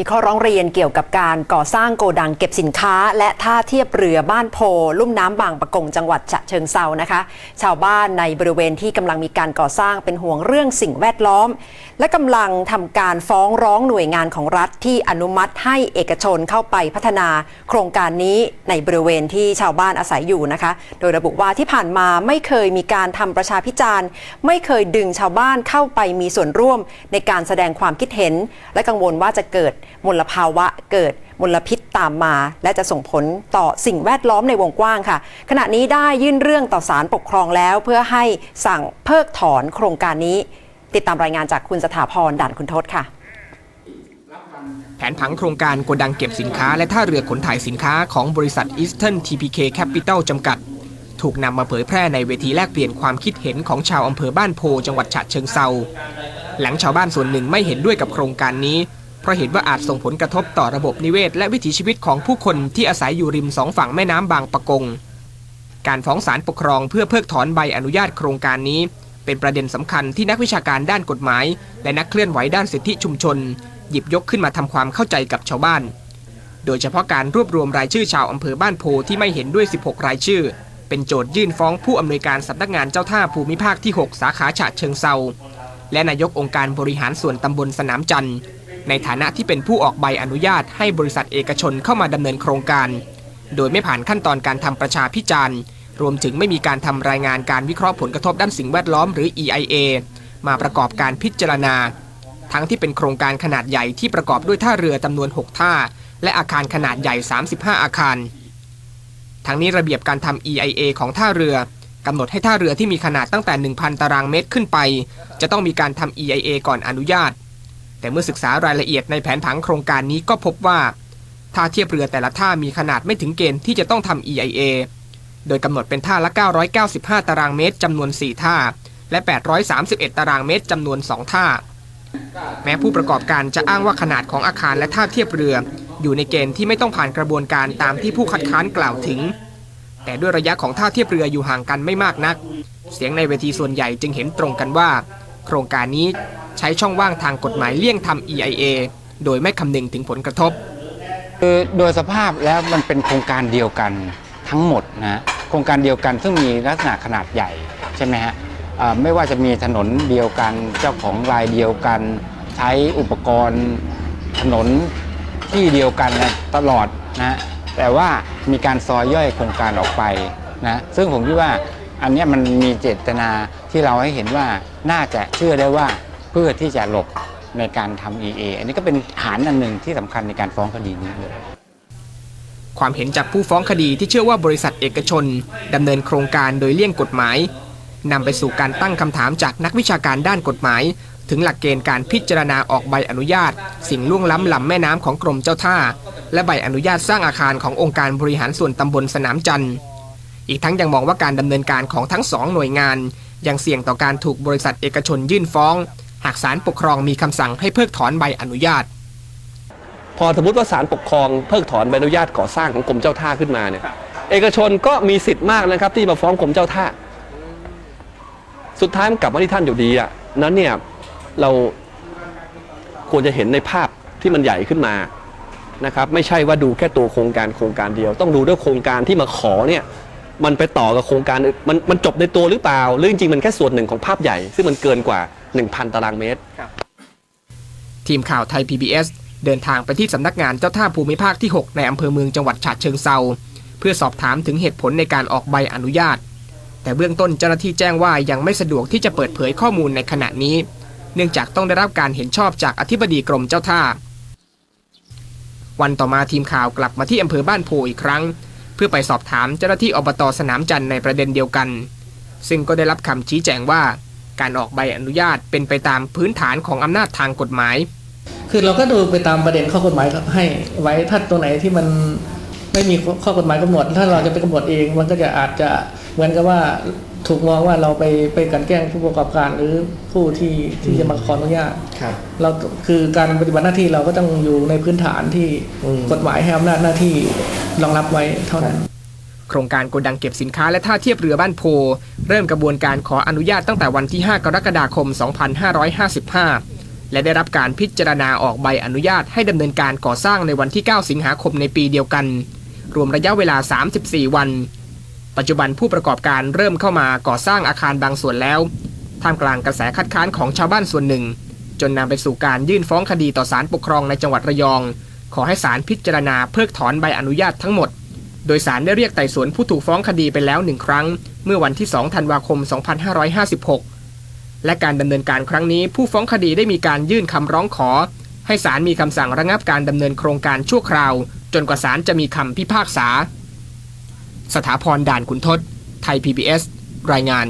มีข้อร้องเรียนเกี่ยวกับการก่อสร้างโกดังเก็บสินค้า และท่าเทียบเรือบ้านโพลุ่มน้ำบางปะกงจังหวัดฉะเชิงเซานะคะ ชาวบ้านในบริเวณที่กำลังมีการก่อสร้างเป็นห่วงเรื่องสิ่งแวดล้อม และกำลังทำการฟ้องร้องหน่วยงานของรัฐที่อนุมัติให้เอกชนเข้าไปพัฒนาโครงการนี้ในบริเวณที่ชาวบ้านอาศัยอยู่นะคะ โดยระบุว่าที่ผ่านมาไม่เคยมีการทำประชาพิจารณ์ ไม่เคยดึงชาวบ้านเข้าไปมีส่วนร่วมในการแสดงความคิดเห็น และกังวลว่าจะเกิดมลภาวะเกิดมลพิษตามมา และจะส่งผลต่อสิ่งแวดล้อมในวงกว้างค่ะ ขณะนี้ได้ยื่นเรื่องต่อศาลปกครองแล้ว เพื่อให้สั่งเพิกถอนโครงการนี้ ติดตามรายงานจากคุณสถาพรด่านคุณทศค่ะ แผนผังโครงการโกดังเก็บสินค้า และท่าเรือขนถ่ายสินค้าของบริษัท Eastern TPK Capital จำกัด ถูกนำมาเผยแพร่ในเวทีแลกเปลี่ยนความคิดเห็นของชาวอำเภอบ้านโพจังหวัดฉะเชิงเซาหลังชาวบ้านส่วนหนึ่งไม่เห็นด้วยกับโครงการนี้ ราะเห็นว่าอาจส่งผลกระทบต่อระบบนิเวศ และวิถีชีวิตของผู้คนที่อาศัยอยู่ริมสองฝั่งแม่น้ำบางปะกง การฟ้องศาลปกครองเพื่อเพิกถอนใบอนุญาตโครงการนี้ เป็นประเด็นสำคัญที่นักวิชาการด้านกฎหมาย และนักเคลื่อนไหวด้านสิทธิชุมชน หยิบยกขึ้นมาทำความเข้าใจกับชาวบ้าน โดยเฉพาะการรวบรวมรายชื่อชาวอำเภอบ้านโพที่ไม่เห็นด้วย 16 รายชื่อ เป็นโจทยื่นฟ้องผู้อำนวยการสำนักงานเจ้าท่าภูมิภาคที่ 6 สาขาฉะเชิงเซาและนายกองค์การบริหารส่วนตำบลสนามจันทร์ ในฐานะที่เป็นผู้ออกใบอนุญาตให้บริษัทเอกชนเข้ามาดำเนินโครงการ โดยไม่ผ่านขั้นตอนการทำประชาพิจารณ์ รวมถึงไม่มีการทำรายงานการวิเคราะห์ผลกระทบด้านสิ่งแวดล้อมหรือ EIA มาประกอบการพิจารณา ทั้งที่เป็นโครงการขนาดใหญ่ที่ประกอบด้วยท่าเรือจำนวน 6 ท่า และอาคารขนาดใหญ่ 35 อาคาร ทั้งนี้ระเบียบการทำ EIA ของท่าเรือกำหนดให้ท่าเรือที่มีขนาดตั้งแต่ 1,000 ตารางเมตรขึ้นไป จะต้องมีการทำ EIA ก่อนอนุญาต แต่เมื่อศึกษารายละเอียดในแผนผังโครงการนี้ก็พบว่าท่าเทียบเรือแต่ละท่ามีขนาดไม่ถึงเกณฑ์ที่จะต้องทำ EIA โดยกำหนดเป็นท่าละ 995 ตารางเมตรจำนวน 4 ท่า และ 831 ตารางเมตรจำนวน 2 ท่า แม้ผู้ประกอบการจะอ้างว่าขนาดของอาคารและท่าเทียบเรือ อยู่ในเกณฑ์ที่ไม่ต้องผ่านกระบวนการตามที่ผู้คัดค้านกล่าวถึง แต่ด้วยระยะของท่าเทียบเรืออยู่ห่างกันไม่มากนัก เสียงในเวทีส่วนใหญ่จึงเห็นตรงกันว่า โครงการนี้ ใช้ช่องว่างทางกฎหมายเลี่ยงทำ EIA โดยไม่คำนึงถึงผลกระทบ คือโดยสภาพแล้วมันเป็นโครงการเดียวกันทั้งหมดนะโครงการเดียวกันซึ่งมีลักษณะขนาดใหญ่ใช่ไหมฮะไม่ว่าจะมีถนนเดียวกันเจ้าของรายเดียวกัน ใช้อุปกรณ์ถนนที่เดียวกันนะตลอดนะแต่ว่ามีการซอยย่อยโครงการออกไปนะซึ่งผมคิดว่าอันนี้มันมีเจตนาที่เราให้เห็นว่าน่าจะเชื่อได้ว่า พื่อที่จะหลบในการทำ EA อันนี้ก็เป็นฐานอันหนึ่งที่สำคัญในการฟ้องคดีนี้เลยความเห็นจากผู้ฟ้องคดีที่เชื่อว่าบริษัทเอกชนดำเนินโครงการโดยเลี่ยงกฎหมายนำไปสู่การตั้งคำถามจากนักวิชาการด้านกฎหมาย ถึงหลักเกณฑ์การพิจารณาออกใบอนุญาต สิ่งล่วงล้ำลำแม่น้ำของกรมเจ้าท่า และใบอนุญาตสร้างอาคารขององค์การบริหารส่วนตำบลสนามจันทร์อีกทั้งยังมองว่าการดำเนินการของทั้งสองหน่วยงาน ยังเสี่ยงต่อการถูกบริษัทเอกชนยื่นฟ้อง หากศาลปกครองมีคำสั่งให้เพิกถอนใบอนุญาต พอสมมติว่าศาลปกครองเพิกถอนใบอนุญาตก่อสร้างของกรมเจ้าท่าขึ้นมาเนี่ยเอกชนก็มีสิทธิ์มากนะครับ ที่มาฟ้องกรมเจ้าท่า สุดท้ายมันกลับมาที่ท่านอยู่ดีอะนั้นเนี่ยเราควรจะเห็นในภาพที่มันใหญ่ขึ้นมานะครับ ไม่ใช่ว่าดูแค่ตัวโครงการโครงการเดียว ต้องดูด้วยโครงการที่มาขอเนี่ย มันไปต่อกับโครงการอื่นมันมันจบในตัวหรือเปล่า หรือจริงๆ มันแค่ส่วนหนึ่งของภาพใหญ่ ซึ่งมันเกินกว่า 1,000 ตารางเมตร ทีมข่าวไทย PBS เดินทางไปที่สำนักงานเจ้าท่าภูมิภาคที่ 6 ในอำเภอเมืองจังหวัดฉะเชิงเซาเพื่อสอบถามถึงเหตุผลในการออกใบอนุญาต แต่เบื้องต้นเจ้าหน้าที่แจ้งว่ายังไม่สะดวกที่จะเปิดเผยข้อมูลในขณะนี้ เนื่องจากต้องได้รับการเห็นชอบจากอธิบดีกรมเจ้าท่า วันต่อมาทีมข่าวกลับมาที่อำเภอบ้านโพอีกครั้ง เพื่อไปสอบถามเจ้าหน้าที่อบตสนามจันทร์ในประเด็นเดียวกัน ซึ่งก็ได้รับคำชี้แจงว่า การออกใบอนุญาตเป็นไปตามพื้นฐานของอำนาจทางกฎหมาย คือเราก็ดูไปตามประเด็นข้อกฎหมายให้ไว้ถ้าตัวไหนที่มันไม่มีข้อกฎหมายกำหนด ถ้าเราจะไปกำหนดเองมันก็จะอาจจะ เหมือนกับว่าถูกมองว่าเราไปไปกลันแกล้งผู้ประกอบการหรือผู้ที่ที่จะมาขออนุญาตครับเราคือการปฏิบัติหน้าที่เราก็ต้องอยู่ในพื้นฐานที่อืมกฎหมายให้อำนาจหน้าที่รองรับไว้เท่านั้น โครงการโกดังเก็บสินค้าและท่าเทียบเรือบ้านโพ เริ่มกระบวนการขออนุญาตตั้งแต่วันที่ 5 กรกฎาคม 2555 และได้รับการพิจารณาออกใบอนุญาตให้ดำเนินการก่อสร้างในวันที่ 9 สิงหาคมในปีเดียวกัน รวมระยะเวลา 34 วัน ปัจจุบันผู้ประกอบการเริ่มเข้ามาก่อสร้างอาคารบางส่วนแล้ว ท่ามกลางกระแสคัดค้านของชาวบ้านส่วนหนึ่ง จนนำไปสู่การยื่นฟ้องคดีต่อศาลปกครองในจังหวัดระยอง ขอให้ศาลพิจารณาเพิกถอนใบอนุญาตทั้งหมด โดยศาลได้เรียกไต่สวนผู้ถูกฟ้องคดีไปแล้วหนึ่งครั้ง เมื่อวันที่ 2 ธันวาคม 2556 และการดำเนินการครั้งนี้ ผู้ฟ้องคดีได้มีการยื่นคำร้องขอ ให้ศาลมีคำสั่งระงับการดำเนินโครงการชั่วคราว จนกว่าศาลจะมีคำพิพากษา สถาพรด่านขุนทศ ไทย PBS รายงาน